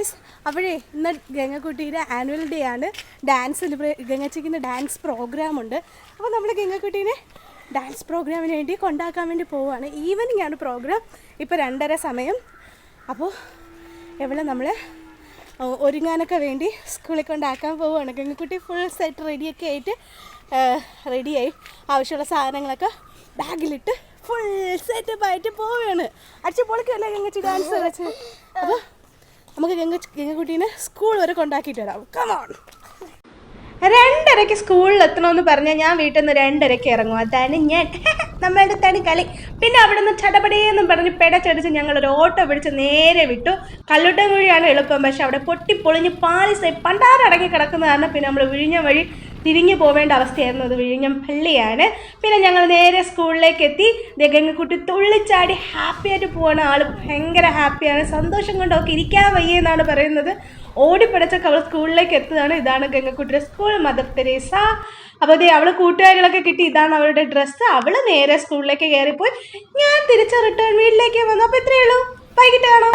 Guys അപ്പോഴേ ഇന്ന് ഗംഗക്കുട്ടിയുടെ ആനുവൽ ഡേ ആണ്. ഡാൻസ് സെലിബ്രേ ഗംഗച്ചിക്കുന്ന ഡാൻസ് പ്രോഗ്രാം ഉണ്ട്. അപ്പോൾ നമ്മൾ ഗംഗക്കുട്ടീനെ ഡാൻസ് പ്രോഗ്രാമിന് വേണ്ടി കൊണ്ടാക്കാൻ വേണ്ടി പോവുകയാണ് ഈവനിങ് ആണ് പ്രോഗ്രാം ഇപ്പോൾ രണ്ടര സമയം. അപ്പോൾ എവിടെ നമ്മൾ ഒരുങ്ങാനൊക്കെ വേണ്ടി സ്കൂളിൽ കൊണ്ടാക്കാൻ പോവുകയാണ് ഗംഗക്കുട്ടി ഫുൾ സെറ്റ് റെഡിയൊക്കെ ആയിട്ട് റെഡിയായി ആവശ്യമുള്ള സാധനങ്ങളൊക്കെ ബാഗിലിട്ട് ഫുൾ സെറ്റപ്പ് ആയിട്ട് പോവുകയാണ് അടിച്ച് പൊളിക്കല്ലേ ഗംഗച്ചി ഡാൻസ് കളിച്ച് അപ്പോൾ നമുക്ക് ഗംഗ ഗംഗക്കുട്ടീനെ സ്കൂൾ വരെ കൊണ്ടാക്കിയിട്ട് വരാം. കമോൺ രണ്ടരയ്ക്ക് സ്കൂളിൽ എത്തണമെന്ന് പറഞ്ഞാൽ ഞാൻ വീട്ടിൽ നിന്ന് രണ്ടരയ്ക്ക് ഇറങ്ങും. അതാണ് ഞാൻ. നമ്മളുടെ തനി കളി. പിന്നെ അവിടെ നിന്ന് ചടപടിയെന്നും പറഞ്ഞ് പെടച്ചടിച്ച് ഞങ്ങളൊരു ഓട്ടോ പിടിച്ച് നേരെ വിട്ടു. കല്ലുട്ടം വഴിയാണ് എളുപ്പം. പക്ഷെ അവിടെ പൊട്ടി പൊളിഞ്ഞ് പാലിസായി പണ്ടാരടങ്ങി കിടക്കുന്നതാണ് പിന്നെ നമ്മൾ വിഴിഞ്ഞ വഴി തിരിഞ്ഞു പോവേണ്ട അവസ്ഥയായിരുന്നു അത് വിഴിഞ്ഞം പള്ളിയാണ്. പിന്നെ ഞങ്ങൾ നേരെ സ്കൂളിലേക്ക് എത്തി. ഗംഗക്കുട്ടി തുള്ളിച്ചാടി ഹാപ്പി ആയിട്ട് പോവാണ്. ആൾ ഭയങ്കര ഹാപ്പിയാണ് സന്തോഷം കൊണ്ടൊക്കെ ഇരിക്കാൻ വയ്യ എന്നാണ് പറയുന്നത്. ഓടിപ്പടച്ചൊക്കെ അവൾ സ്കൂളിലേക്ക് എത്തുകയാണ് ഇതാണ് ഗംഗക്കുട്ടിയുടെ സ്കൂൾ മദർ തെരേസ. അപ്പോൾ ദേ അവൾ കൂട്ടുകാരികളൊക്കെ കിട്ടി. ഇതാണ് അവളുടെ ഡ്രസ്സ് അവൾ നേരെ സ്കൂളിലേക്ക് കയറിപ്പോയി. ഞാൻ തിരിച്ച് റിട്ടേൺ വീട്ടിലേക്ക് വന്നു. അപ്പോൾ ഇത്രയേ ഉള്ളൂ. വൈകിട്ട് കാണാം.